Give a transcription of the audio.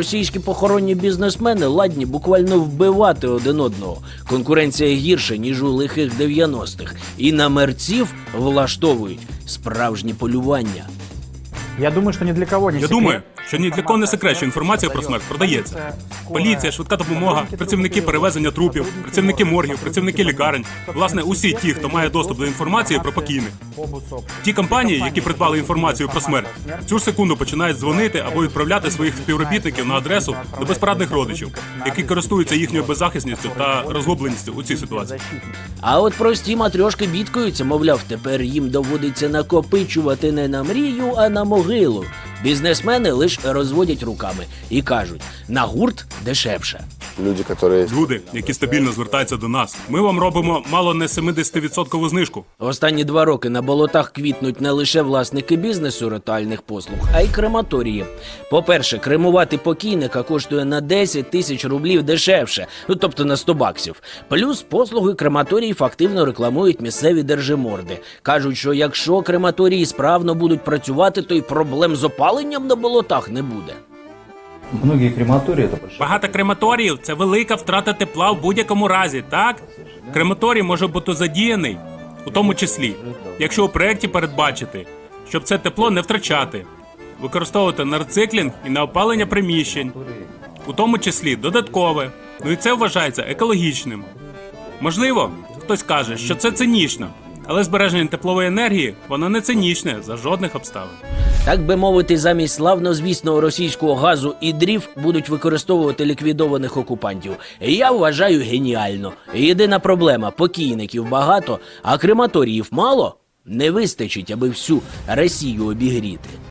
Російські похоронні бізнесмени ладні буквально вбивати один одного. Конкуренція гірша, ніж у лихих 90-х. І на мерців влаштовують справжні полювання. Я думаю, что ни для кого не Я секрет. думаю, що ні для кого не секрет, що інформація про смерть продається. Поліція, швидка допомога, працівники перевезення трупів, працівники моргів, працівники лікарень. Власне, усі ті, хто має доступ до інформації про покійних. Ті компанії, які придбали інформацію про смерть, в цю ж секунду починають дзвонити або відправляти своїх співробітників на адресу до безпорадних родичів, які користуються їхньою беззахисністю та розгубленістю у цій ситуації. А от прості матрьошки бідкаються, мовляв, тепер їм доводиться накопичувати не на мрію, а на могилу. Бізнесмени лише розводять руками і кажуть: на гурт дешевше. Люди, которые Люди, які стабільно звертаються до нас, ми вам робимо мало не 70% знижку. Останні два роки на болотах квітнуть не лише власники бізнесу ритуальних послуг, а й крематорії. По-перше, кремувати покійника коштує на 10 тисяч рублів дешевше, ну тобто на 100 баксів. Плюс послуги крематоріїв активно рекламують місцеві держиморди. Кажуть, що якщо крематорії справно будуть працювати, то й проблем з опаленням на болотах не буде. Багато крематоріїв це велика втрата тепла в будь-якому разі, так? Крематорій може бути задіяний, у тому числі, якщо у проєкті передбачити, щоб це тепло не втрачати, використовувати на рециклінг і на опалення приміщень, у тому числі додаткове. Ну і це вважається екологічним. Можливо, хтось каже, що це цинічно, але збереження теплової енергії воно не цинічне за жодних обставин. Так би мовити, замість славнозвісного російського газу і дрів будуть використовувати ліквідованих окупантів. Я вважаю геніально. Єдина проблема покійників багато, а крематоріїв мало не вистачить, аби всю Росію обігріти.